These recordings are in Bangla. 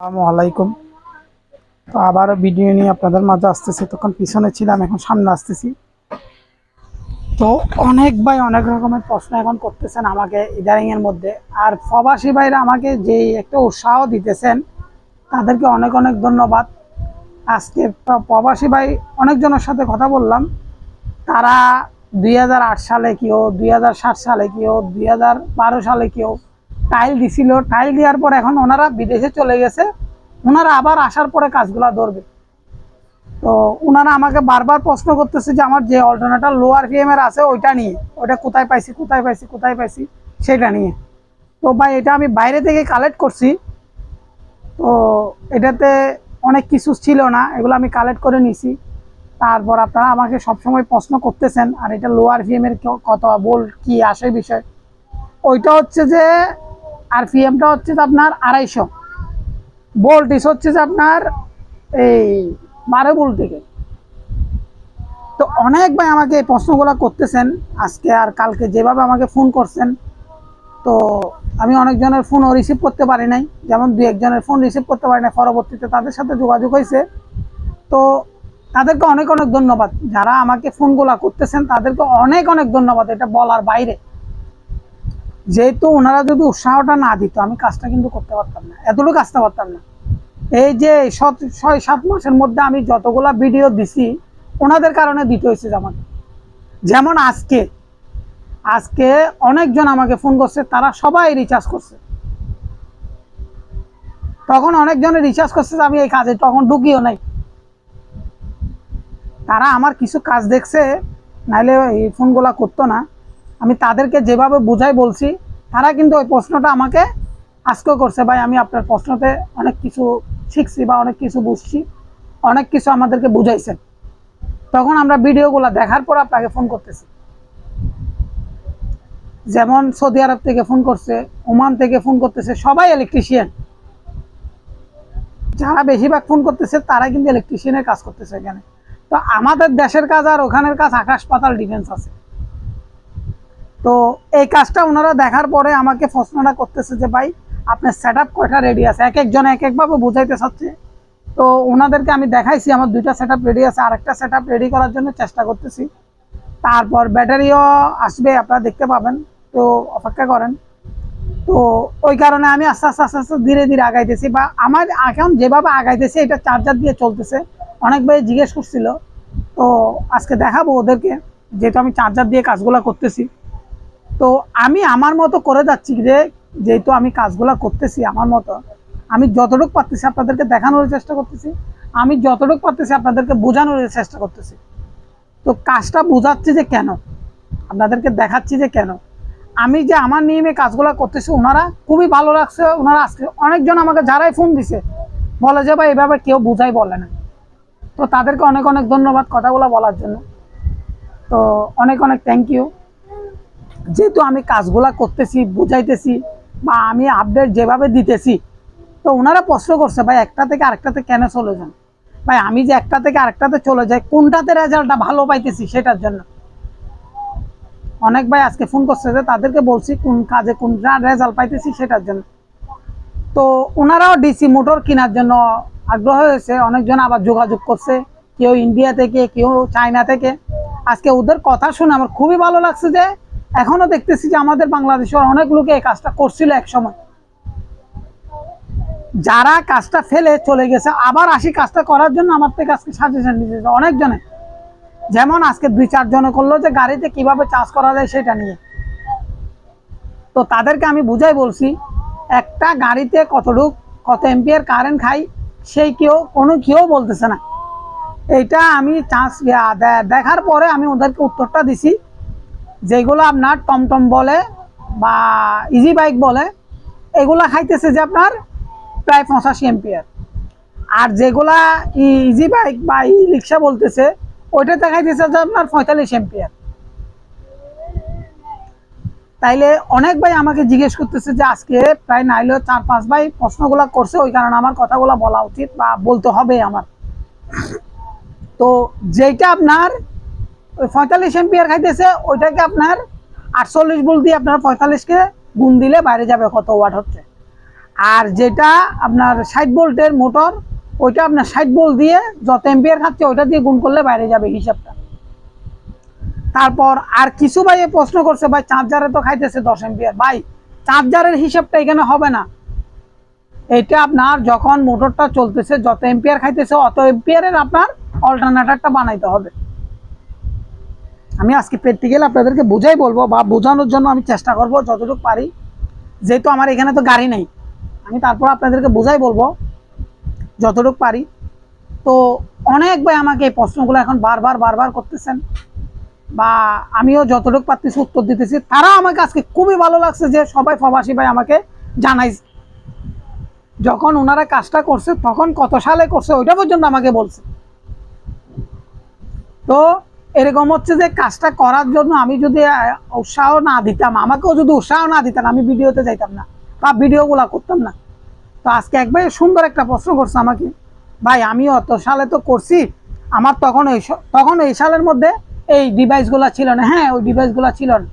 আসসালামু আলাইকুম। তো আবারও ভিডিও নিয়ে আপনাদের মাঝে আসতেছি। তখন পিছনে ছিলাম, এখন সামনে আসতেছি। তো অনেক ভাই অনেক রকমের প্রশ্ন এখন করতেছেন আমাকে ইদারিং এর মধ্যে। আর প্রবাসী ভাইরা আমাকে যে একটা উৎসাহ দিতেছেন, তাদেরকে অনেক অনেক ধন্যবাদ। আজকে প্র- প্রবাসী ভাই অনেকজনের সাথে কথা বললাম। তারা দুই হাজার আট সালে কেউ, দুই হাজার সাত সালে কেউ, দুই হাজার বারো সালে কেউ টাইল দিছিল। টাইল দেওয়ার পর এখন ওনারা বিদেশে চলে গেছে। ওনারা আবার আসার পরে কাজগুলা ধরবে। তো ওনারা আমাকে বারবার প্রশ্ন করতেছে যে, আমার যে অল্টারনেটার লোয়ার এর আছে, ওইটা নিয়ে। ওইটা কোথায় পাইছি কোথায় পাইছি কোথায় পাইছি, সেটা নিয়ে। তো ভাই, এটা আমি বাইরে থেকে কালেক্ট করছি। তো এটাতে অনেক কিছু ছিল না, এগুলো আমি কালেক্ট করে নিছি। তারপর আপনারা আমাকে সবসময় প্রশ্ন করতেছেন, আর এটা লোয়ার এর কত বল কি আসে বিষয়? ওইটা হচ্ছে যে আর পিএমটা হচ্ছে যে আপনার আড়াইশো। ভোল্টিস হচ্ছে যে আপনার এই বারো ভোল্ট থেকে। তো অনেক ভাই আমাকে এই প্রশ্নগুলো করতেছেন আজকে আর কালকে যেভাবে আমাকে ফোন করছেন। তো আমি অনেকজনের ফোনও রিসিভ করতে পারি নাই। যেমন দু একজনের ফোন রিসিভ করতে পারি নাই, পরবর্তীতে তাদের সাথে যোগাযোগ হয়েছে। তো তাদেরকে অনেক অনেক ধন্যবাদ। যারা আমাকে ফোনগুলা করতেছেন, তাদেরকে অনেক অনেক ধন্যবাদ এটা বলার বাইরে। যেহেতু ওনারা যদি উৎসাহটা না দিত, আমি কাজটা কিন্তু করতে পারতাম না। এতটুকু আসতে পারতাম না। এই যে ছয়, সাত মাসের মধ্যে আমি যতগুলা ভিডিও দিছি, ওনাদের কারণে দিতে হয়েছে আমাকে। যেমন আজকে আজকে অনেকজন আমাকে ফোন করছে, তারা সবাই রিচার্জ করছে। তখন অনেকজনে রিচার্জ করছে আমি এই কাজে, তখন ঢুকিও নাই। তারা আমার কিছু কাজ দেখছে, নাইলে এই ফোনগুলা করতো না। আমি তাদেরকে যেভাবে বুঝাই বলছি, তারা কিন্তু ওই প্রশ্নটা আমাকে আজকেও করছে, ভাই, আমি আপনার প্রশ্নতে অনেক কিছু শিখছি বা অনেক কিছু বুঝছি, অনেক কিছু আমাদেরকে বুঝাইছেন তখন আমরা ভিডিওগুলো দেখার পর আপনাকে ফোন করতেছি। যেমন সৌদি আরব থেকে ফোন করছে, ওমান থেকে ফোন করতেছে, সবাই ইলেকট্রিশিয়ান যারা বেশিরভাগ ফোন করতেছে তারা কিন্তু ইলেকট্রিশিয়ানের কাজ করতেছে এখানে। তো আমাদের দেশের কাজ আর ওখানের কাজ আকাশ পাতাল ডিফেন্স আছে। তো এই কাজটা ওনারা দেখার পরে আমাকে প্রশ্নটা করতেছে যে, ভাই, আপনার সেট আপ কয়টা রেডি আছে? এক একজন এক একভাবে বুঝাইতে চাচ্ছে। তো ওনাদেরকে আমি দেখাইছি, আমার দুইটা সেট রেডি আছে, আরেকটা সেট রেডি করার জন্য চেষ্টা করতেছি। তারপর ব্যাটারিও আসবে, আপনারা দেখতে পাবেন। তো অপেক্ষা করেন। তো ওই কারণে আমি আস্তে আস্তে আস্তে আস্তে ধীরে ধীরে আগাইতেছি বা আমার এখন যেভাবে আগাইতেছি, এটা চার্জার দিয়ে চলতেছে। অনেক ভাই জিজ্ঞেস করছিল। তো আজকে দেখাবো ওদেরকে, যেহেতু আমি চার্জার দিয়ে কাজগুলো করতেছি। তো আমি আমার মতো করে যাচ্ছি যে, যেহেতু আমি কাজগুলো করতেছি আমার মতো, আমি যতটুকু পারতেছি আপনাদেরকে দেখানোর চেষ্টা করতেছি, আমি যতটুকু পারতেছি আপনাদেরকে বোঝানোর চেষ্টা করতেছি। তো কাজটা বোঝাচ্ছি যে কেন? আপনাদেরকে দেখাচ্ছি যে কেন? আমি যে আমার নিয়মে কাজগুলো করতেছি, ওনারা খুবই ভালো লাগছে, ওনারা আজকে অনেকজন আমাকে যারাই ফোন দিছে, বলে যে, ভাই, এভাবে কেউ বুঝাই বলে না। তো তাদেরকে অনেক অনেক ধন্যবাদ কথাগুলো বলার জন্য। তো অনেক অনেক থ্যাংক ইউ যেহেতু আমি কাজগুলা করতেছি, বুঝাইতেছি বা আমি আপডেট যেভাবে দিতেছি, তো ওনারা প্রশ্ন করছে, ভাই, একটা থেকে আরেকটাতে কেন চলে যান? ভাই, আমি যে একটা থেকে আরেকটাতে চলে যাই, কোনটাতে রেজাল্টটা ভালো পাইতেছি সেটার জন্য। অনেক ভাই আজকে ফোন করছে যে তাদেরকে বলছি কোন কাজে কোন রেজাল্ট পাইতেছি সেটার জন্য। তো ওনারাও ডিসি মোটর কেনার জন্য আগ্রহ হয়েছে, অনেকজন আবার যোগাযোগ করছে, কেউ ইন্ডিয়া থেকে, কেউ চায়না থেকে। আজকে ওদের কথা শুনে আমার খুবই ভালো লাগছে যে এখনও দেখতেছি যে আমাদের বাংলাদেশের অনেক লোকে এই কাজটা করছিল এক সময়। যারা কাজটা ফেলে চলে গেছে, আবার আসি কাজটা করার জন্য আমার থেকে আজকে সাজেশন দিয়েছে অনেকজনে। যেমন আজকে দুই চারজনে করল যে গাড়িতে কীভাবে চার্জ করা যায় সেটা নিয়ে। তো তাদেরকে আমি বুঝাই বলছি, একটা গাড়িতে কতটুক, কত এম্পিয়ার কারেন্ট খাই, সেই কেউ, কোনো কেউ বলতেছে না। এইটা আমি চান্স দেখার পরে আমি ওদেরকে উত্তরটা দিছি। যেগুলো আপনার টমটম বলে বা ইজি বাইক বলে, এগুলা খাইতেছে যে আপনার প্রায় পঁচাশি এম্পিয়ার আর যেগুলা ইজি বাইক বা ই রিক্সা বলতেছে, ওইটাতে খাইতেছে যে আপনার পঁয়তাল্লিশ এম্পিয়ার তাইলে অনেক ভাই আমাকে জিজ্ঞেস করতেছে যে আজকে প্রায় নাইলে চার পাঁচ ভাই প্রশ্নগুলো করছে, ওই কারণে আমার কথাগুলো বলা উচিত বা বলতে হবে আমার। তো যেটা আপনার ওই পঁয়তাল্লিশ এম্পিয়ার খাইতেছে, ওইটাকে আপনার আটচল্লিশ বল দিয়ে আপনার পঁয়তাল্লিশকে গুণ দিলে বাইরে যাবে কত ওয়াট হচ্ছে। আর যেটা আপনার ষাট ভোল্টের মোটর, ওইটা আপনার ষাট ভোল্ট দিয়ে যত এম্পিয়ার খাচ্ছে, ওইটা দিয়ে গুণ করলে বাইরে যাবে হিসাবটা। তারপর আর কিছু ভাই প্রশ্ন করছে, ভাই চার্জারে তো খাইতেছে দশ এম্পিয়ার ভাই চার্জারের হিসাবটা এখানে হবে না। এটা আপনার যখন মোটরটা চলতেছে, যত এম্পিয়ার খাইতেছে, অত এম্পিয়ারের আপনার অল্টারনেটারটা বানাইতে হবে। আমি আজকে প্র্যাকটিক্যাল আপনাদেরকে বোঝাই বলব বা বোঝানোর জন্য আমি চেষ্টা করব যতটুকু পারি। যেহেতু আমার এখানে তো গাড়ি নেই, আমি তারপর আপনাদেরকে বোঝাই বলব যতটুকু পারি। তো অনেক ভাই আমাকে এই প্রশ্নগুলো এখন বারবার বারবার করতেছেন বা আমিও যতটুকু পারতেছি উত্তর দিতেছি। তারা আমাকে আজকে খুবই ভালো লাগছে যে সবাই প্রবাসী ভাই আমাকে জানাইছে যখন ওনারা কাজটা করছে, তখন কত সালে করছে, ওইটা পর্যন্ত আমাকে বলছে। তো এরকম হচ্ছে যে কাজটা করার জন্য আমি যদি উৎসাহ না দিতাম, আমাকেও যদি উৎসাহ না দিতাম আমি ভিডিওতে যাইতাম না বা ভিডিওগুলা করতাম না। তো আজকে একবার সুন্দর একটা প্রশ্ন করছে আমাকে, ভাই, আমি অত সালে তো করছি, আমার তখন স- তখন এই সালের মধ্যে এই ডিভাইসগুলো ছিল না। হ্যাঁ ওই ডিভাইসগুলো ছিল না।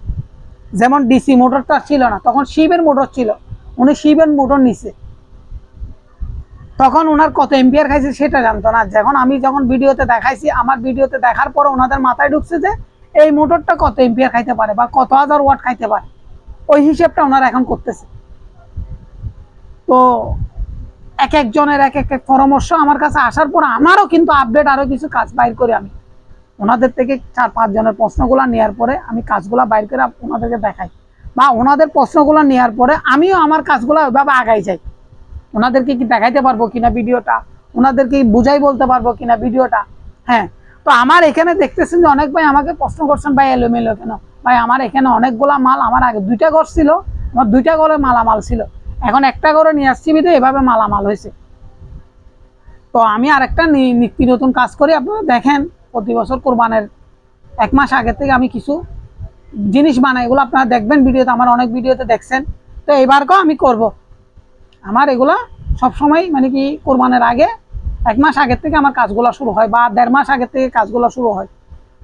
যেমন ডিসি মোটরটা ছিল না, তখন শিবের মোটর ছিল, উনি শিবের মোটর নিছে। তখন ওনার কত এম্পিয়ার খাইছে সেটা জানতো না। যখন আমি যখন ভিডিওতে দেখাইছি, আমার ভিডিওতে দেখার পর ওনাদের মাথায় ঢুকছে যে এই মোটরটা কত এম্পিয়ার খাইতে পারে বা কত হাজার ওয়াট খাইতে পারে। ওই হিসেবটা ওনারা এখন করতেছে। তো এক একজনের এক এক পরামর্শ আমার কাছে আসার পর আমারও কিন্তু আপডেট আরও কিছু কাজ বাইর করি আমি। ওনাদের থেকে চার পাঁচজনের প্রশ্নগুলো নেওয়ার পরে আমি কাজগুলো বাইর করে ওনাদেরকে দেখাই। বা ওনাদের প্রশ্নগুলো নেওয়ার পরে আমিও আমার কাজগুলো ওইভাবে আগাই যাই। ওনাদেরকে কি দেখাইতে পারব কিনা ভিডিওটা? ওনাদেরকে বুঝাই বলতে পারব কিনা ভিডিওটা? হ্যাঁ তো আমার এখানে দেখতেছেন যে অনেক ভাই আমাকে প্রশ্ন করছেন, ভাই, এলোমেলো কেন? ভাই, আমার এখানে অনেকগুলা মাল, আমার আগে দুইটা ঘর ছিল, আমার দুইটা ঘরে মালামাল ছিল। এখন একটা ঘরে নিয়ে আসছি বিধে এভাবে মালামাল হয়েছে। তো আমি আরেকটা নিত্য নতুন কাজ করি, আপনারা দেখেন, প্রতি বছর কোরবানের এক মাস আগে থেকে আমি কিছু জিনিস বানাই, এগুলো আপনারা দেখবেন, ভিডিওতে, আমার অনেক ভিডিওতে দেখছেন। তো এবারকেও আমি করব। আমার এগুলা সবসময় মানে কি কোরবানের আগে এক মাস আগের থেকে আমার কাজগুলো শুরু হয় বা দেড় মাস আগের থেকে কাজগুলো শুরু হয়।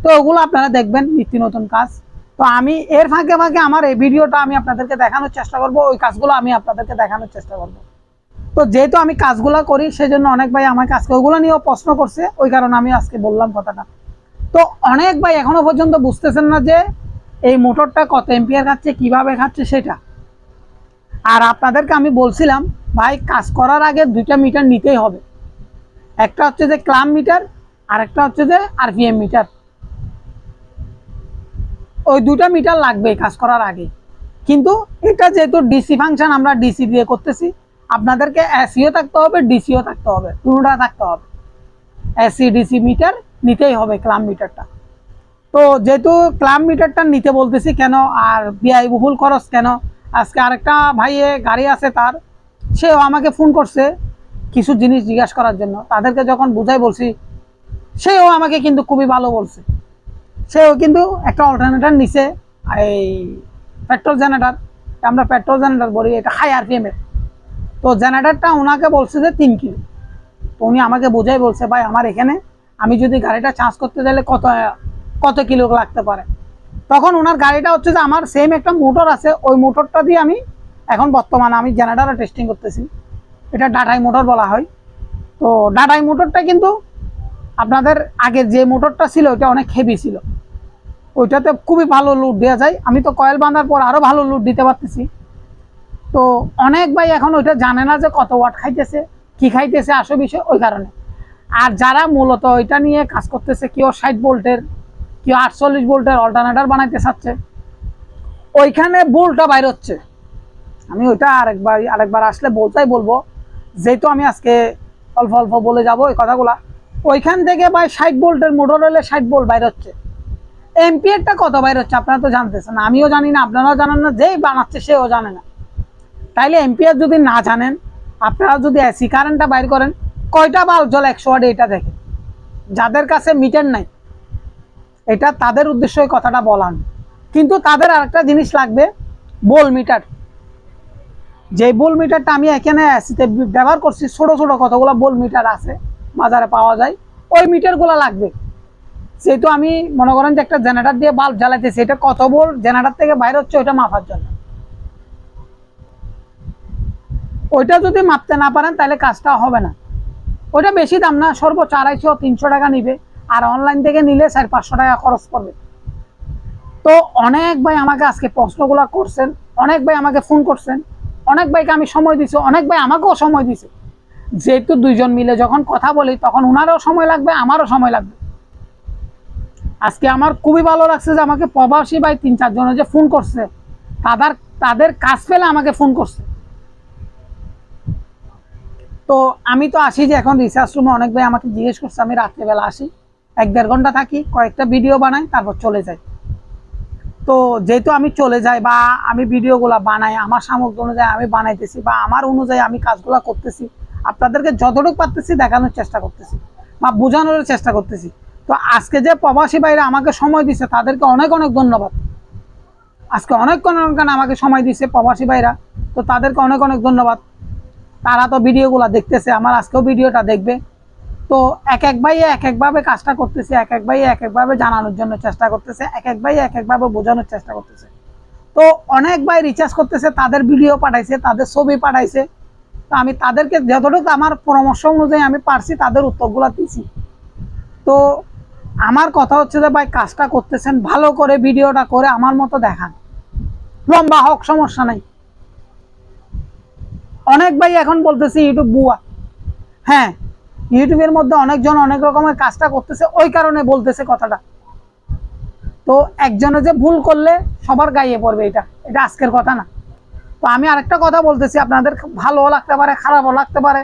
তো ওগুলো আপনারা দেখবেন নিত্য নতুন কাজ। তো আমি এর ফাঁকে ফাঁকে আমার এই ভিডিওটা আমি আপনাদেরকে দেখানোর চেষ্টা করব, ওই কাজগুলো আমি আপনাদেরকে দেখানোর চেষ্টা করব। তো যেহেতু আমি কাজগুলো করি সেই জন্য অনেক ভাই আমাকে আজকে ওগুলো নিয়েও প্রশ্ন করছে, ওই কারণে আমি আজকে বললাম কথাটা। তো অনেক ভাই এখনও পর্যন্ত বুঝতেছেন না যে এই মোটরটা কত এম্পিয়ার খাচ্ছে, কীভাবে খাচ্ছে সেটা। আর আপনাদেরকে আমি বলছিলাম, ভাই, কাজ করার আগে দুইটা মিটার নিতেই হবে। একটা হচ্ছে যে ক্লাম মিটার, আর একটা হচ্ছে যে আরপিএম মিটার। ওই দুটা মিটার লাগবে কাজ করার আগে। কিন্তু এটা যেহেতু ডিসি ফাংশন, আমরা ডিসি দিয়ে করতেছি, আপনাদেরকে এসিও থাকতে হবে, ডিসিও থাকতে হবে দুটোটা থাকতে হবে। এসি, ডিসি মিটার নিতেই হবে ক্লাম মিটারটা। তো যেহেতু ক্লাম মিটারটা নিতে বলতেছি কেন, আর বিআই বহুল খরচ কেন আজকে আরেকটা ভাইয়ে গাড়ি আছে তার, সেও আমাকে ফোন করছে কিছু জিনিস জিজ্ঞাসা করার জন্য। তাদেরকে যখন বুঝাই বলছি, সেও আমাকে কিন্তু খুবই ভালো বলছে। সেও কিন্তু একটা অল্টারনেটার নিছে, এই পেট্রোল জেনারেটার আমরা পেট্রোল জেনারেটার বলি, এটা হাই আরপিএম এর। তো জেনারেটারটা ওনাকে বলছে যে তিন কিলো। তো উনি আমাকে বোঝাই বলছে, ভাই, আমার এখানে আমি যদি গাড়িটা চার্জ করতে চাইলে কত কত কিলো লাগতে পারে? তখন ওনার গাড়িটা হচ্ছে যে আমার সেম একটা মোটর আছে, ওই মোটরটা দিয়ে আমি এখন বর্তমানে আমি জেনারেটার টেস্টিং করতেছি। এটা ডাটাই মোটর বলা হয়। তো ডাটাই মোটরটা কিন্তু আপনাদের আগে যে মোটরটা ছিল, ওইটা অনেক হেভি ছিল। ওইটাতে খুবই ভালো লুট দেওয়া যায়। আমি তো কয়েল বাঁধার পর আরও ভালো লুট দিতে পারতেছি। তো অনেক ভাই এখন ওইটা জানে না যে কত ওয়াট খাইতেছে, কি খাইতেছে আসো বিষয় ওই কারণে। আর যারা মূলত ওইটা নিয়ে কাজ করতেছে, কেউ ষাট ভোল্টের কেউ আটচল্লিশ ভোল্টের অল্টারনেটার বানাইতে চাচ্ছে। ওইখানে বোল্টটা বাইর হচ্ছে। আমি ওইটা আরেকবার আরেকবার আসলে বলতেই বলব, যেহেতু আমি আজকে অল্প অল্প বলে যাব ওই কথাগুলা, ওইখান থেকে ভাই ষাট ভোল্টের মোটর হলে ষাট ভোল্ট বাইর হচ্ছে। এমপিএরটা কত বাইর হচ্ছে আপনারা তো জানতেছেন। আমিও জানি না, আপনারাও জানেন না, যেই বানাচ্ছে সেও জানে না। তাইলে এমপিআর যদি না জানেন, আপনারা যদি এসি কারেন্টটা বাইর করেন, কয়টা বাল্ব জ্বলে একশো ওয়াটে এটা দেখেন। যাদের কাছে মিটার নাই এটা তাদের উদ্দেশ্যে কথাটা বলান কিন্তু তাদের আরেকটা জিনিস লাগবে, বোল মিটার। যে বোল মিটারটা আমি এখানে এসিতে ব্যবহার করছি, ছোট ছোট কতগুলো বোল মিটার আছে, বাজারে পাওয়া যায়, ওই মিটারগুলো লাগবে। যেহেতু আমি মনে করেন যে একটা জেনারেটর দিয়ে বাল্ব জ্বালাইতেছি, এটা কত বোল জেনারেটার থেকে বাইরে হচ্ছে, ওইটা মাপার জন্য। ওইটা যদি মাপতে না পারেন, তাহলে কাজটা হবে না। ওইটা বেশি দাম না, সর্বোচ্চ আড়াইশো, তিনশো টাকা নিবে। আর অনলাইন থেকে নিলে চার পাঁচশো টাকা খরচ করবে। তো অনেক ভাই আমাকে আজকে প্রশ্নগুলো করছেন, অনেক ভাই আমাকে ফোন করছেন, অনেক ভাইকে আমি সময় দিছি, অনেক ভাই আমাকেও সময় দিছে। যেহেতু দুইজন মিলে যখন কথা বলি, তখন ওনারও সময় লাগবে, আমারও সময় লাগবে। আজকে আমার খুবই ভালো লাগছে যে আমাকে প্রবাসী ভাই তিন চারজনে যে ফোন করছে, তাদের তাদের কাজ পেলে আমাকে ফোন করছে। তো আমি তো আসি যে এখন রিসার্চ রুমে অনেক ভাই আমাকে জিজ্ঞেস করছে, আমি রাত্রেবেলা আসি। এক দেড় ঘণ্টা থাকি, কয়েকটা ভিডিও বানাই, তারপর চলে যাই। তো যেহেতু আমি চলে যাই বা আমি ভিডিওগুলো বানাই, আমার সামর্থ্য অনুযায়ী আমি বানাইতেছি বা আমার অনুযায়ী আমি কাজগুলো করতেছি, আপনাদেরকে যতটুকু পারতেছি দেখানোর চেষ্টা করতেছি বা বোঝানোর চেষ্টা করতেছি। তো আজকে যে প্রবাসী ভাইরা আমাকে সময় দিছে, তাদেরকে অনেক অনেক ধন্যবাদ। আজকে অনেক অনেক আমাকে সময় দিছে প্রবাসী ভাইরা, তো তাদেরকে অনেক অনেক ধন্যবাদ। তারা তো ভিডিওগুলো দেখতেছে, আমার আজকেও ভিডিওটা দেখবে। তো এক এক ভাই এক একভাবে কাজটা করতেছে, এক এক ভাই এক একভাবে জানানোর জন্য চেষ্টা করতেছে, এক এক ভাই এক একভাবে বোঝানোর চেষ্টা করতেছে। তো অনেক ভাই রিচার্জ করতেছে, তাদের ভিডিও পাঠাইছে, তাদের ছবি পাঠাইছে। তো আমি তাদেরকে যতটুকু আমার পরামর্শ অনুযায়ী আমি পারছি, তাদের উত্তরগুলো দিছি। তো আমার কথা হচ্ছে যে ভাই, কাজটা করতেছেন, ভালো করে ভিডিওটা করে আমার মতো দেখান। লম্বা হোক, সমস্যা নাই। অনেক ভাই এখন বলতেছি ইউটিউব বুয়া। হ্যাঁ ইউটিউবের মধ্যে অনেকজন অনেক রকমের কাজটা করতেছে, ওই কারণে বলতেছে কথাটা। তো একজনে যে ভুল করলে সবার গাইয়ে পড়বে এটা এটা আজকের কথা না। তো আমি আরেকটা কথা বলতেছি, আপনাদের ভালোও লাগতে পারে, খারাপও লাগতে পারে।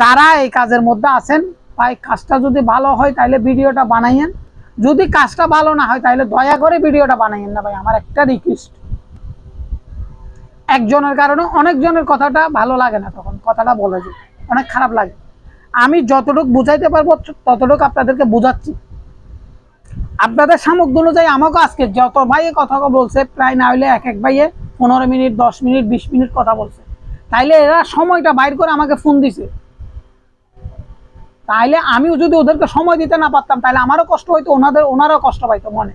যারা এই কাজের মধ্যে আছেন তাই কাজটা যদি ভালো হয় তাহলে ভিডিওটা বানাইয়েন। যদি কাজটা ভালো না হয় তাহলে দয়া করে ভিডিওটা বানাইয়েন না, ভাই, আমার একটা রিকোয়েস্ট একজনের কারণে অনেকজনের কথাটা ভালো লাগে না তখন, কথাটা বলে যে, অনেক খারাপ লাগে। আমি যতটুকু বুঝাইতে পারব, ততটুকু আপনাদেরকে বোঝাচ্ছি। আপনাদের সামগ্রী অনুযায়ী আমাকে আজকে যত ভাইয়ে কথা বলছে, প্রায় না হলে এক এক ভাইয়ে পনেরো মিনিট, দশ মিনিট, বিশ মিনিট কথা বলছে। তাইলে এরা সময়টা বাইর করে আমাকে ফোন দিছে। তাইলে আমিও যদি ওদেরকে সময় দিতে না পারতাম তাহলে আমারও কষ্ট হইতো, ওনাদের ওনারও কষ্ট পাইতো মনে।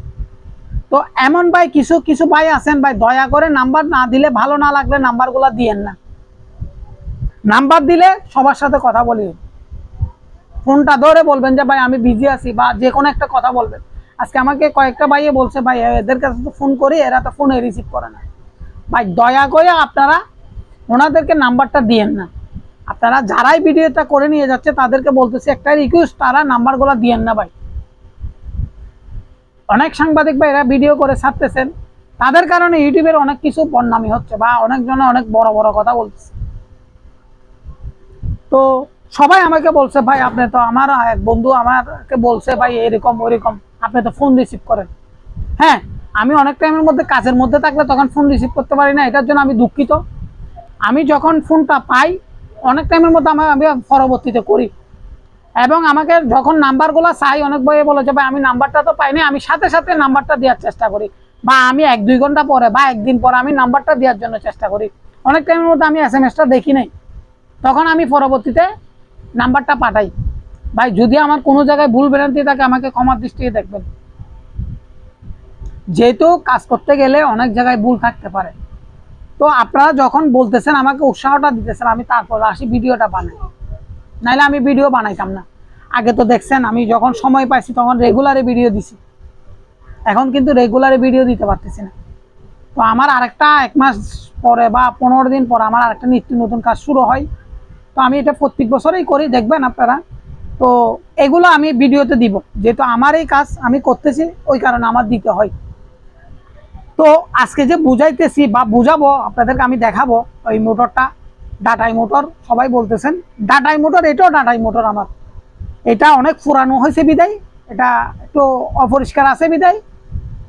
তো এমন ভাই, কিছু কিছু ভাই আছেন ভাই, দয়া করে নাম্বার না দিলে ভালো না লাগলে নাম্বারগুলো দিয়েন না। নাম্বার দিলে সবার সাথে কথা বলি। ফোনটা ধরে বলবেন যে, ভাই, আমি বিজি আছি বা যে কোনো একটা কথা বলবেন। আজকে আমাকে কয়েকটা ভাইয়ে বলছে, ভাই, এদের কাছে তো ফোন করি, এরা তো ফোনে রিসিভ করে না। ভাই, দয়া করে আপনারা ওনাদেরকে নাম্বারটা দিয়েন না। আপনারা যারাই ভিডিওটা করে নিয়ে যাচ্ছে, তাদেরকে বলতেছি, একটা রিকোয়েস্ট তারা নাম্বারগুলো দিয়েন না, ভাই। অনেক সাংবাদিক ভাইরা ভিডিও করে ছাড়তেছেন। তাদের কারণে ইউটিউবের অনেক কিছু বদনামি হচ্ছে বা অনেকজনে অনেক বড় বড় কথা বলতেছে। তো সবাই আমাকে বলছে, ভাই, আপনি তো আমার এক বন্ধু আমাকে বলছে, ভাই, এরকম, ওইরকম, আপনি তো ফোন রিসিভ করেন। হ্যাঁ আমি অনেক টাইমের মধ্যে কাজের মধ্যে থাকলে তখন ফোন রিসিভ করতে পারি না, এটার জন্য আমি দুঃখিত। আমি যখন ফোনটা পাই, অনেক টাইমের মধ্যে আমার আমি পরবর্তীতে করি। এবং আমাকে যখন নাম্বারগুলো চাই, অনেক বইয়ে বলেছে ভাই, আমি নাম্বারটা তো পাইনি, আমি সাথে সাথে নাম্বারটা দেওয়ার চেষ্টা করি। বা আমি এক, দুই ঘণ্টা পরে বা একদিন পরে আমি নাম্বারটা দেওয়ার জন্য চেষ্টা করি। অনেক টাইমের মধ্যে আমি এস এম এসটা দেখি নাই। তখন আমি পরবর্তীতে নাম্বারটা পাঠাই। ভাই, যদি আমার কোনো জায়গায় ভুল ভ্রান্তি থাকে, আমাকে ক্ষমার দৃষ্টিতে দেখবেন। যেহেতু কাজ করতে গেলে অনেক জায়গায় ভুল থাকতে পারে। তো আপনারা যখন বলতেছেন, আমাকে উৎসাহটা দিতেছেন, আমি তারপর আসি ভিডিওটা বানাই। নাইলে আমি ভিডিও বানাইতাম না। আগে তো দেখছেন, আমি যখন সময় পাইছি, তখন রেগুলারে ভিডিও দিছি। এখন কিন্তু রেগুলারে ভিডিও দিতে পারতেছি না। তো আমার আরেকটা এক মাস পরে বা পনেরো দিন পরে আমার আরেকটা নিত্য নতুন কাজ শুরু হয়। তো আমি এটা প্রত্যেক বছরেই করি, দেখবেন আপনারা। তো এগুলো আমি ভিডিওতে দিব। যেহেতু আমার এই কাজ আমি করতেছি, ওই কারণে আমার দিতে হয়। তো আজকে যে বুঝাইতেছি বা বুঝাবো, আপনাদেরকে আমি দেখাবো, ওই মোটরটা, ডাটাই মোটর, সবাই বলতেছেন। ডাটাই মোটর, এটাও ডাটাই মোটর আমার। এটা অনেক পুরানো হয়েছে বিদায়। এটা একটু অপরিষ্কার আছে বিদায়।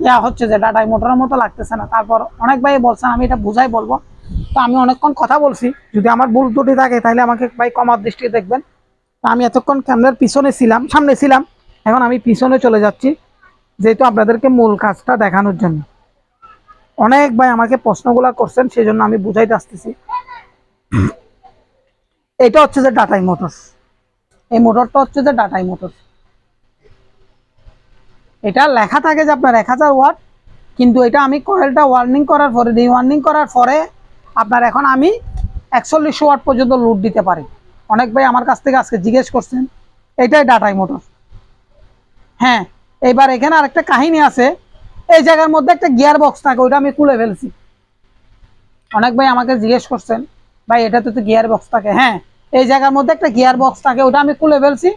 ইয়া হচ্ছে যে ডাটাই মোটরের মতো লাগতেছে না। তারপর অনেক ভাই বলছেন, আমি এটা বুঝাই বলব। তো আমি অনেকক্ষণ কথা বলছি। যদি আমার ভুল ত্রুটি থাকে, তাহলে আমাকে ভাই কমার দৃষ্টিতে দেখবেন। তো আমি এতক্ষণ ক্যামেরার পিছনে ছিলাম, সামনে ছিলাম। এখন আমি পিছনে চলে যাচ্ছি, যেহেতু আপনাদেরকে মূল কাজটা দেখানোর জন্য। অনেক ভাই আমাকে প্রশ্নগুলা করছেন সেই জন্য আমি বুঝাইতে আসতেছি। এটা হচ্ছে যে ডাটাই মোটর এই মোটরটা হচ্ছে যে ডাটাই মোটর এটা লেখা থাকে যে আপনার এক হাজার ওয়াট, কিন্তু এটা আমি কয়েলটা ওয়ার্নিং করার পরে রিওয়ার্নিং করার পরে আপনার এখন আমি একচল্লিশশো ওয়াট পর্যন্ত লোড দিতে পারি। অনেক ভাই আমার কাছ থেকে আজকে জিজ্ঞেস করছেন, এটাই ডাটাই মোটর হ্যাঁ এবার এখানে আরেকটা কাহিনী আছে। এই জায়গার মধ্যে একটা গিয়ার বক্স থাকে, ওইটা আমি খুলে ফেলছি। অনেক ভাই আমাকে জিজ্ঞেস করছেন, ভাই, এটাতে তো গিয়ার বক্স থাকে। হ্যাঁ এই জায়গার মধ্যে একটা গিয়ার বক্স থাকে, ওটা আমি খুলে ফেলছি।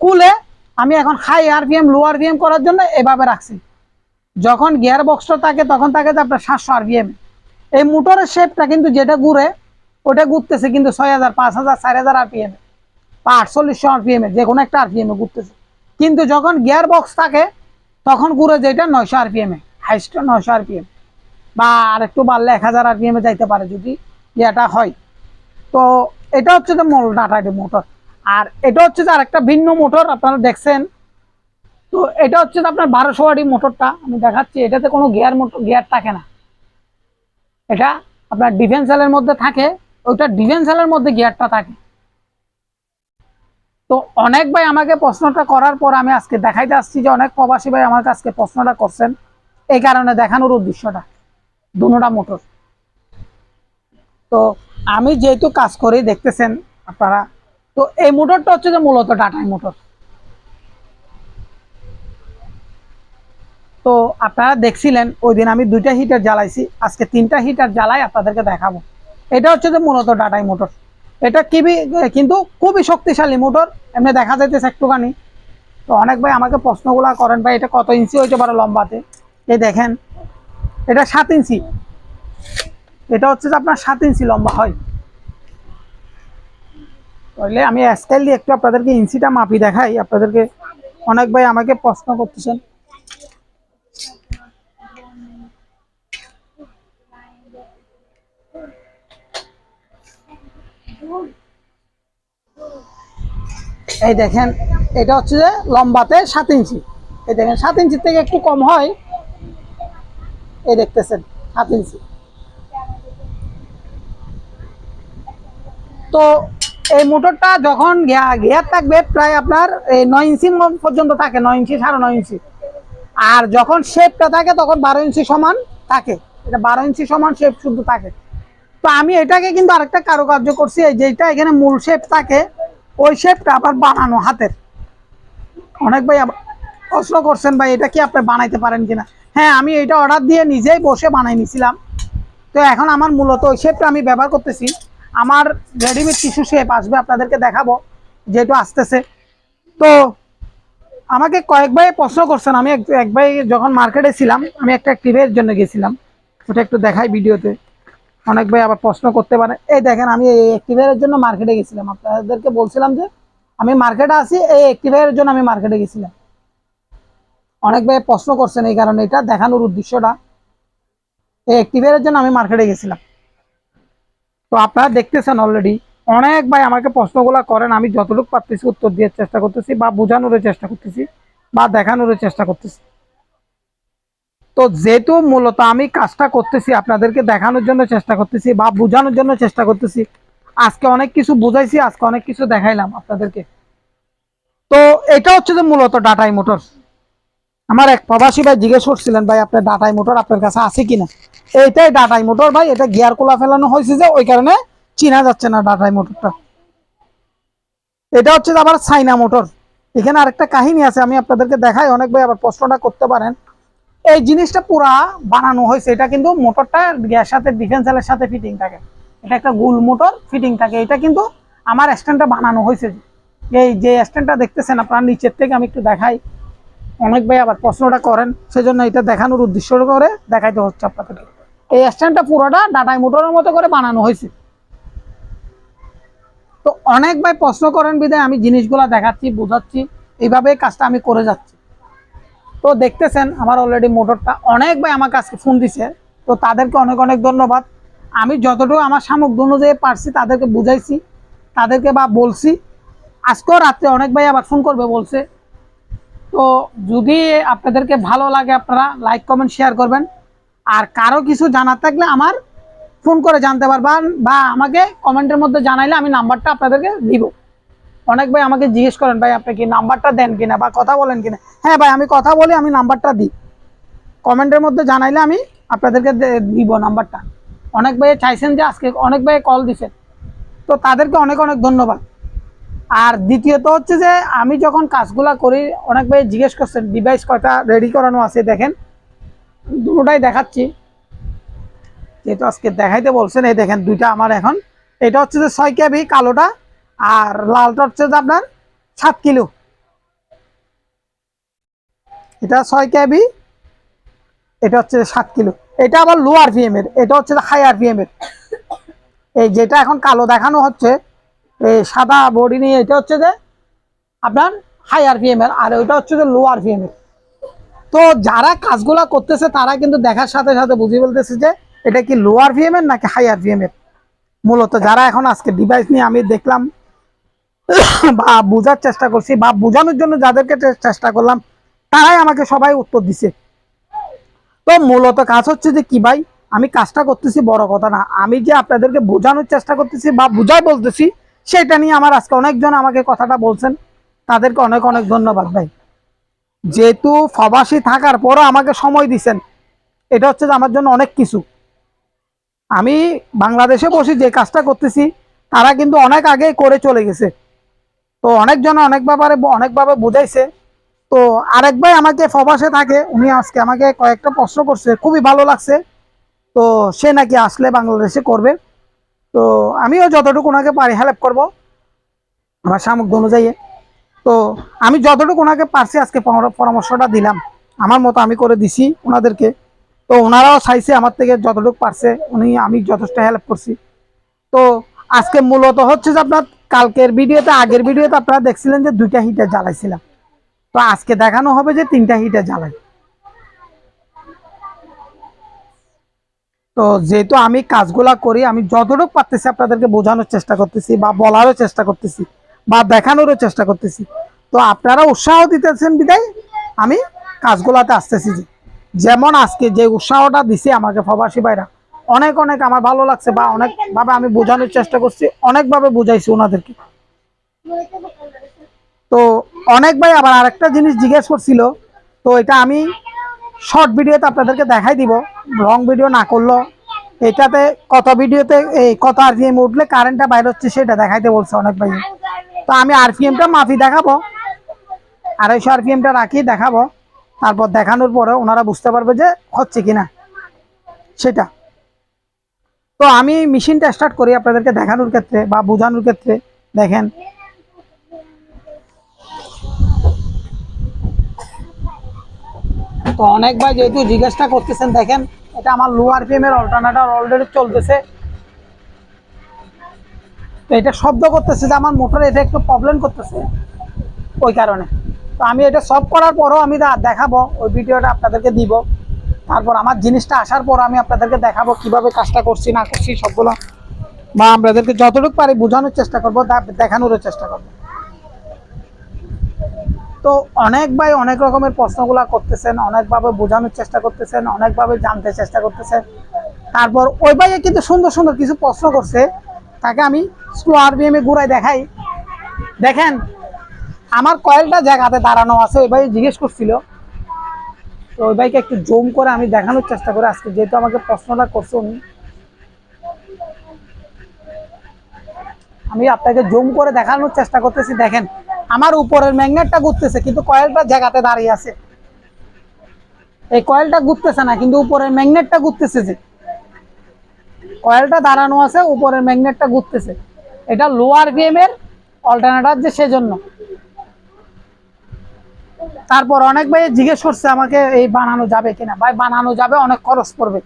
খুলে আমি এখন হাই আরপিএম লো আরপিএম করার জন্য এভাবে রাখছি। যখন গিয়ার বক্সটা থাকে, তখন থাকে যে আপনার সাতশো আরপিএম এই মোটরের শেপটা কিন্তু যেটা ঘুরে ওটা ঘুরতেছে কিন্তু ছয় হাজার, পাঁচ হাজার, চার হাজার আরপিএম এ। বা আটচল্লিশশো আরপিএম এ যে কোনো একটা আরপিএম এ ঘুরতেছে। কিন্তু যখন গিয়ার বক্স থাকে, তখন ঘুরে যেটা নয়শো আরপিএম এ হাইস্ট নয়শো আরপিএম বা আর একটু বাড়লে এক হাজার আরপিএম এ যাইতে পারে যদি ইয়েটা হয়। তো এটা হচ্ছে যে মূল ডাটা মোটর আর এটা হচ্ছে যে আরেকটা ভিন্ন মোটর আপনারা দেখছেন। তো এটা হচ্ছে যে আপনার বারোশো ওয়াটি মোটরটা আমি দেখাচ্ছি। এটাতে কোনো গিয়ার মোটর গিয়ার থাকে না। এটা আপনার ডিফেন্স সেলের মধ্যে থাকে, ওইটা ডিফেন্স সেলের মধ্যে গিয়ারটা থাকে। তো অনেক ভাই আমাকে প্রশ্নটা করার পর আমি আজকে দেখাইতে আসছি যে অনেক প্রবাসী ভাই আমাকে আজকে প্রশ্নটা করছেন। এই কারণে দেখানোর উদ্দেশ্যটা দুনোটা মোটর। তো আমি যেহেতু কাজ করি দেখতেছেন আপনারা, তো এই মোটরটা হচ্ছে যে মূলত টাটাই মোটর। তো আপনারা দেখছিলেন ওই দিন আমি দুইটা হিটার জ্বালাইছি। আজকে তিনটা হিটার জ্বালাই আপনাদেরকে দেখাবো। এটা হচ্ছে যে মূলত ডাটাই মোটর এটা কিবি, কিন্তু খুবই শক্তিশালী মোটর এমনি দেখা যাইতেছে একটুখানি। তো অনেক ভাই আমাকে প্রশ্নগুলা করেন, ভাই, এটা কত ইঞ্চি হইতে পারে লম্বাতে? এই দেখেন, এটা সাত ইঞ্চি। এটা হচ্ছে যে আপনার সাত ইঞ্চি লম্বা হয়। তাহলে আমি স্কেল দিয়ে একটু আপনাদেরকে ইঞ্চিটা মাপি দেখাই। আপনাদেরকে অনেক ভাই আমাকে প্রশ্ন করতেছেন। এই দেখেন, এটা হচ্ছে যে লম্বাতে সাত ইঞ্চি। এই দেখেন, সাত ইঞ্চির থেকে একটু কম হয়। এই দেখতেছেন, সাত ইঞ্চি। তো এই মোটরটা যখন গিয়ার থাকবে, প্রায় আপনার এই নয় ইঞ্চি পর্যন্ত থাকে, নয় ইঞ্চি সাড়ে নয় ইঞ্চি। আর যখন শেপটা থাকে, তখন বারো ইঞ্চি সমান থাকে। এটা বারো ইঞ্চি সমান শেপ শুধু থাকে। তো আমি এটাকে কিন্তু আরেকটা কারুকার্য করছি, এই যেটা এখানে মূল শেপ থাকে, ওই শেপটা আবার বানানো হাতের। অনেক ভাই প্রশ্ন করছেন, ভাই, এটা কি আপনি বানাইতে পারেন কিনা? হ্যাঁ আমি এটা অর্ডার দিয়ে নিজেই বসে বানাই নিছিলাম। তো এখন আমার মূলত ওই শেপটা আমি ব্যবহার করতেছি। আমার রেডিমেড কিছু শেপ আসবে, আপনাদেরকে দেখাবো যেহেতু আসতেছে। তো আমাকে কয়েক ভাই প্রশ্ন করছেন, আমি এক- ভাই যখন মার্কেটে ছিলাম, আমি একটা টিভের জন্য গেছিলাম। ওটা একটু দেখাই ভিডিওতে অনেক ভাই আবার প্রশ্ন করতে পারে। এই দেখেন, আমি এই অ্যাক্টিভেয়ারের জন্য মার্কেটে গেছিলাম। আপনাদেরকে বলছিলাম যে, আমি মার্কেটে আছি, এই অ্যাক্টিভেয়ারের জন্য আমি মার্কেটে গেছিলাম। অনেক ভাই প্রশ্ন করছেন এই কারণে, এটা দেখানোর উদ্দেশ্যটা। এই অ্যাক্টিভেয়ারের জন্য আমি মার্কেটে গেছিলাম। তো আপনারা দেখতেছেন অলরেডি অনেক ভাই আমাকে প্রশ্নগুলো করেন, আমি যতটুকু পারতেছি উত্তর দেওয়ার চেষ্টা করতেছি বা বোঝানোর চেষ্টা করতেছি বা দেখানোর চেষ্টা করতেছি। তো যেহেতু মূলত আমি কাজটা করতেছি, আপনাদেরকে দেখানোর জন্য চেষ্টা করতেছি বা বোঝানোর জন্য চেষ্টা করতেছি। আজকে অনেক কিছু বুঝাইছি, আজকে অনেক কিছু দেখাইলাম আপনাদেরকে। তো এটা হচ্ছে যে মূলত ডাটাই মোটর আমার এক প্রবাসী ভাই জিজ্ঞেস করছিলেন, ভাই, আপনার ডাটাই মোটর আপনার কাছে আছে কিনা? এইটাই ডাটাই মোটর ভাই, এটা গিয়ার কোলা ফেলানো হয়েছে যে ওই কারণে চিনা যাচ্ছে না ডাটাই মোটরটা এটা হচ্ছে আবার চাইনা মোটর এখানে আরেকটা কাহিনী আছে, আমি আপনাদেরকে দেখাই, অনেক ভাই আবার প্রশ্নটা করতে পারেন। এই জিনিসটা পুরা বানানো হয়েছে। এটা কিন্তু মোটরটা গ্যাস সাথে, ডিফেন্সেলের সাথে ফিটিং থাকে। এটা একটা গুল মোটর ফিটিং থাকে। এটা কিন্তু আমার স্ট্যান্ডটা বানানো হয়েছে। এই যে স্ট্যান্ডটা দেখতেছেন আপনার, নিচের থেকে আমি একটু দেখাই। অনেক ভাই আবার প্রশ্নটা করেন, সেজন্য এটা দেখানোর উদ্দেশ্য করে দেখাইতে হচ্ছে আপনাদেরকে। এই স্ট্যান্ডটা পুরোটা ডাটাই মোটরের মতো করে বানানো হয়েছে। তো অনেক ভাই প্রশ্ন করেন বিধায় আমি জিনিসগুলা দেখাচ্ছি, বোঝাচ্ছি এইভাবে কাজটা আমি করে যাচ্ছি। তো দেখতেছেন আমার অলরেডি মোটরটা অনেক ভাই আমাকে আজকে ফোন দিছে। তো তাদেরকে অনেক অনেক ধন্যবাদ। আমি যতটুকু আমার সামগ্রী অনুযায়ী পারছি তাদেরকে বুঝাইছি, তাদেরকে বা বলছি। আজকেও রাত্রে অনেক ভাই আবার ফোন করবে, বলছে। তো যদি আপনাদেরকে ভালো লাগে আপনারা লাইক কমেন্ট শেয়ার করবেন। আর কারও কিছু জানার থাকলে আমার ফোন করে জানতে পারবেন বা আমাকে কমেন্টের মধ্যে জানাইলে আমি নাম্বারটা আপনাদেরকে দিব। অনেক ভাই আমাকে জিজ্ঞেস করেন, ভাই, আপনি কি নাম্বারটা দেন কিনা বা কথা বলেন কিনা? হ্যাঁ ভাই, আমি কথা বলি, আমি নাম্বারটা দিই। কমেন্টের মধ্যে জানাইলে আমি আপনাদেরকে দিব নাম্বারটা। অনেক ভাই চাইছেন যে আজকে অনেক ভাই কল দিছে। তো তাদেরকে অনেক অনেক ধন্যবাদ। আর দ্বিতীয়ত হচ্ছে যে, আমি যখন কাজগুলা করি, অনেক ভাই জিজ্ঞেস করছেন, ডিভাইস কয়টা রেডি করানো আছে দেখেন? দুটোটাই দেখাচ্ছি। যেহেতু আজকে দেখাইতে বলছেন, এই দেখেন দুইটা আমার এখন। এটা হচ্ছে যে ছয় কেবি কালোটা আর লালটা হচ্ছে আপনার সাত কিলো। এটা ছয় কেবি, এটা হচ্ছে সাত কিলো। এটা আবার লো আরপিএম এর, এটা হচ্ছে হাই আরপিএম এর। এই যেটা এখন কালো দেখানো হচ্ছে, এই সাদা বডি নিয়ে এটা হচ্ছে যে আপনার হাই আর আরপিএম এর, আর ওইটা হচ্ছে যে লো আরপিএম এর। তো যারা কাজগুলা করতেছে, তারা কিন্তু দেখার সাথে সাথে বুঝে বলতেছে যে এটা কি লো আরপিএম এর নাকি হাই আর আরপিএম এর। মূলত যারা এখন আজকে ডিভাইস নিয়ে আমি দেখলাম বা বোঝার চেষ্টা করছি। বা বোঝানোর জন্য যাদেরকে চেষ্টা করলাম, তারাই আমাকে সবাই উত্তর দিছে। তো মূলত কাজ হচ্ছে যে কি ভাই? আমি কাজটা করতেছি বড় কথা না। আমি যে আপনাদেরকে বোঝানোর চেষ্টা করতেছি বা বুঝাই বলতেছি, সেটা নিয়ে আমার আজকে অনেকজন আমাকে কথাটা বলছেন। তাদেরকে অনেক অনেক ধন্যবাদ ভাই। যেহেতু প্রবাসী থাকার পরও আমাকে সময় দিছেন, এটা হচ্ছে যে আমার জন্য অনেক কিছু। আমি বাংলাদেশে বসে যে কাজটা করতেছি, তারা কিন্তু অনেক আগে করে চলে গেছে। তো অনেকজন অনেক ব্যাপারে অনেকভাবে বুঝাইছে। তো আরেক ভাই আমাকে প্রবাসে থাকে, উনি আজকে আমাকে কয়েকটা প্রশ্ন করছে, খুবই ভালো লাগছে। তো সে নাকি আসলে বাংলাদেশে করবে। তো আমিও যতটুকু ওনাকে পারি হেল্প করব, আমার সামর্থ্য অনুযায়ী। তো আমি যতটুকু ওনাকে পারছি আজকে পরামর্শটা দিলাম। আমার মতো আমি করে দিছি ওনাদেরকে। তো ওনারাও চাইছে আমার থেকে যতটুকু পারছে, উনি আমি যথেষ্ট হেল্প করছি। তো আজকে মূলত হচ্ছে যে আপনার কালকের ভিডিওতে, আগের ভিডিওতে আপনারা দেখছিলেন যে দুইটা হিটার জ্বালাইছিলাম। তো আজকে দেখানো হবে যে তিনটা হিটার জ্বালাই। তো যেহেতু আমি কাজগুলা করি, আমি যতটুকু পারতেছি আপনাদেরকে বোঝানোর চেষ্টা করতেছি বা বলারও চেষ্টা করতেছি বা দেখানোরও চেষ্টা করতেছি। তো আপনারা উৎসাহ দিতেছেন বিদায়। আমি কাজগুলাতে আসতেছি যে যেমন আজকে যে উৎসাহটা দিছে আমাকে প্রবাসী ভাইরা অনেক অনেক আমার ভালো লাগছে বা অনেকভাবে আমি বোঝানোর চেষ্টা করছি অনেকভাবে বুঝাইছি ওনাদেরকে। তো অনেক ভাই আবার আরেকটা জিনিস জিজ্ঞেস করছিল, তো এটা আমি শর্ট ভিডিওতে আপনাদেরকে দেখাই দিব লং ভিডিও না করল এটাতে কত ভিডিওতে, এই কত আরপিএম উঠলে কারেন্টটা বাইরে হচ্ছে সেটা দেখাইতে বলছে অনেক ভাই। তো আমি আরপিএমটা মাফি দেখাবো, আড়াইশো আরপিএমটা রাখি, দেখাবো। তারপর দেখানোর পরে ওনারা বুঝতে পারবে যে হচ্ছে কিনা, সেটা। তো আমি মেশিনটা স্টার্ট করি আপনাদেরকে দেখানোর ক্ষেত্রে বা বোঝানোর ক্ষেত্রে, দেখেন। তো অনেক ভাই যেহেতু জিজ্ঞাসা করতেছেন, দেখেন, এটা আমার লোয়ার এর অল্টারনেটর অলরেডি চলতেছে। তো এটা শব্দ করতেছে যে আমার মোটরে এটা একটু প্রবলেম করতেছে ওই কারণে। তো আমি এটা সলভ করার পরও আমি দেখাবো, ওই ভিডিওটা আপনাদেরকে দিব। তারপর আমার জিনিসটা আসার পর আমি আপনাদেরকে দেখাবো কীভাবে কাজটা করছি, না করছি, সবগুলো। বা আপনাদেরকে যতটুকু পারি বোঝানোর চেষ্টা করব দেখানোরও চেষ্টা করব। তো অনেক ভাই অনেক রকমের প্রশ্নগুলা করতেছেন, অনেকভাবে বোঝানোর চেষ্টা করতেছেন, অনেকভাবে জানতে চেষ্টা করতেছেন। তারপর ওই ভাইয়ে কিন্তু সুন্দর সুন্দর কিছু প্রশ্ন করছে, তাকে আমি স্লো আরবিএম ঘুরাই দেখাই। দেখেন, আমার কয়েলটা জায়গাতে দাঁড়ানো আছে, ওই ভাই জিজ্ঞেস করছিল তো ওই ভাইকে একটু জুম করে আমি দেখানোর চেষ্টা করি। আজকে যেহেতু আমাকে প্রশ্নটা করছে উনি। আমি আপনাকে জুম করে দেখানোর চেষ্টা করতেছি। দেখেন, আমার উপরের ম্যাগনেটটা ঘুরতেছে, কিন্তু কয়েলটা জায়গাতে দাঁড়িয়ে আছে। এই কয়েলটা ঘুরতেছে না, কিন্তু উপরের ম্যাগনেটটা ঘুরতেছে যে। কয়েলটা দাঁড়ানো আছে, উপরের ম্যাগনেটটা ঘুরতেছে। এটা লোয়ার ভিএম এর অল্টারনেটার যে, সেজন্য। তারপর অনেক ভাই জিজ্ঞেস করছে আমাকে, এই বানানো যাবে কিনা? ভাই, বানানো যাবে, অনেক খরচ পড়বে।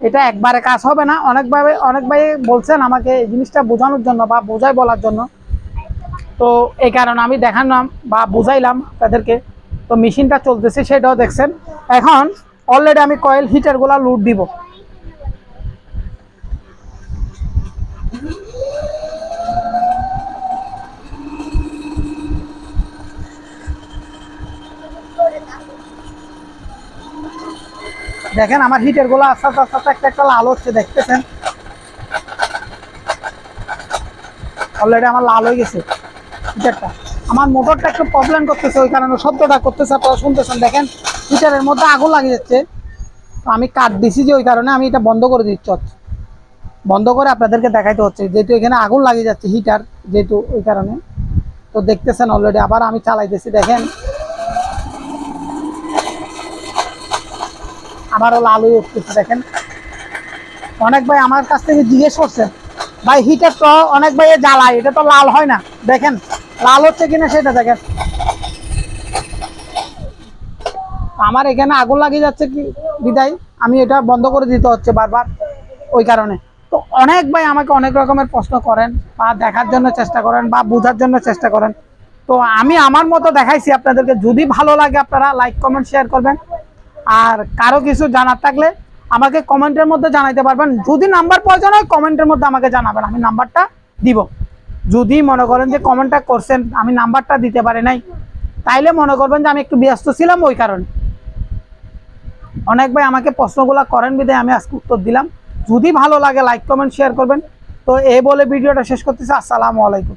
এটা একবারে কাজ হবে না। অনেকভাবে অনেক ভাই বলছেন আমাকে এই জিনিসটা বোঝানোর জন্য বা বোঝাই বলার জন্য। তো এই কারণে আমি দেখালাম বা বুঝাইলাম তাদেরকে। তো মেশিনটা চলতেছে, সেটাও দেখছেন। এখন অলরেডি আমি কয়েল হিটারগুলা লুট দিব। দেখেন, আমার হিটারগুলো আস্তে আস্তে আস্তে একটা একটা লাল হচ্ছে, দেখতেছেন? অলরেডি আমার লাল হয়ে গেছে হিটারটা আমার মোটরটা একটু প্রবলেম করতেছে, ওই কারণে শব্দটা করতেছে, আপনারা শুনতেছেন, দেখেন? হিটারের মধ্যে আগুন লাগে যাচ্ছে। তো আমি কাট দিছি যে ওই কারণে আমি এটা বন্ধ করে দিচ্ছি বন্ধ করে আপনাদেরকে দেখাইতে হচ্ছে, যেহেতু এখানে আগুন লাগিয়ে যাচ্ছে হিটার যেহেতু ওই কারণে। তো দেখতেছেন অলরেডি আবার আমি চালাইতেছি, দেখেন? আবারও লাল উঠতেছে, দেখেন। অনেক ভাই আমার কাছ থেকে জিজ্ঞেস করছেন ভাই হিটার তো অনেক ভাই জ্বালায়, এটা তো লাল হয় না। দেখেন, লাল হচ্ছে কিনা সেটা দেখেন। আমার এখানে আগুন লাগিয়ে যাচ্ছে কি, বিদায়। আমি এটা বন্ধ করে দিতে হচ্ছে বারবার, ওই কারণে। তো অনেক ভাই আমাকে অনেক রকমের প্রশ্ন করেন, বা দেখার জন্য চেষ্টা করেন, বা বোঝার জন্য চেষ্টা করেন। তো আমি আমার মতো দেখাইছি, আপনাদেরকে যদি ভালো লাগে আপনারা লাইক কমেন্ট শেয়ার করবেন। আর কারও কিছু জানার থাকলে আমাকে কমেন্টের মধ্যে জানাইতে পারবেন। যদি নাম্বার প্রয়োজন হয়, কমেন্টের মধ্যে আমাকে জানাবেন। আমি নাম্বারটা দিব। যদি মনে করেন যে কমেন্টটা করছেন, আমি নাম্বারটা দিতে পারি নাই, তাইলে মনে করবেন যে আমি একটু ব্যস্ত ছিলাম ওই কারণে। অনেক ভাই আমাকে প্রশ্নগুলো করেন বিদায় আমি আজকে উত্তর দিলাম। যদি ভালো লাগে লাইক কমেন্ট শেয়ার করবেন। তো এই বলে ভিডিওটা শেষ করতেছি। আসসালামু আলাইকুম।